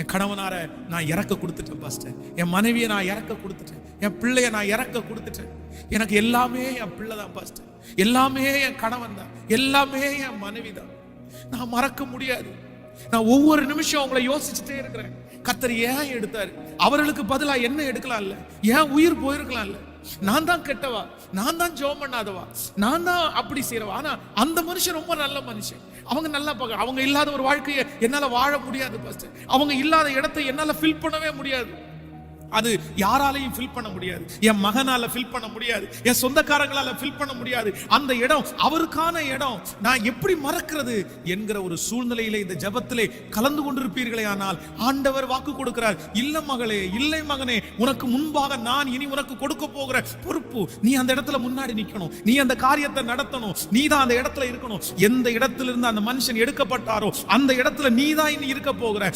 என் கணவனார நான் இறக்க கொடுத்துட்டேன் பாஸ்டர் என் மனைவியை நான் இறக்க கொடுத்துட்டேன். என் பிள்ளைய நான் இறக்க கொடுத்துட்டேன். எனக்கு எல்லாமே என் பிள்ளை தான் பாஸ்டர் எல்லாமே என் கணவன் தான். எல்லாமே என் மனைவி தான். நான் மறக்க முடியாது. நான் ஒவ்வொரு நிமிஷம் அவங்கள யோசிச்சுட்டே இருக்கிறேன். கத்தர் ஏன் எடுத்தாரு? அவர்களுக்கு பதிலா என்ன எடுக்கலாம் ஏன் உயிர் போயிருக்கலாம் நான் தான் கெட்டவா? நான் தான் ஜோம் பண்ணாதவா? நான் தான் அப்படி செய்யறவா ஆனா அந்த மனுஷன் ரொம்ப நல்ல மனுஷன். அவங்க நல்லா பார்க்க அவங்க இல்லாத ஒரு வாழ்க்கையை என்னால வாழ முடியாது பாஸ்டர் அவங்க இல்லாத இடத்தை என்னால ஃபில் பண்ணவே முடியாது. அது யாராலையும் ஃபில் பண்ண முடியாது. என் மகனால ஃபில் பண்ண முடியாது. என் சொந்தக்காரங்களால ஃபில் பண்ண முடியாது. அந்த இடம் அவருக்கான இடம். நான் எப்படி மறக்கிறது என்கிற ஒரு சூழ்நிலையில இந்த ஜபத்திலே கலந்து கொண்டிருப்பீர்களே ஆனால் ஆண்டவர் வாக்கு கொடுக்கிறார். இல்ல மகளே இல்லை மகனே உனக்கு முன்பாக நான் இனி உனக்கு கொடுக்க போகிற பொறுப்பு நீ அந்த இடத்துல முன்னாடி நிக்கணும். நீ அந்த காரியத்தை நடத்தணும். நீ தான் அந்த இடத்துல இருக்கணும். எந்த இடத்துல இருந்து அந்த மனுஷன் எடுக்கப்பட்டாரோ அந்த இடத்துல நீ தான் இனி இருக்க போகிற.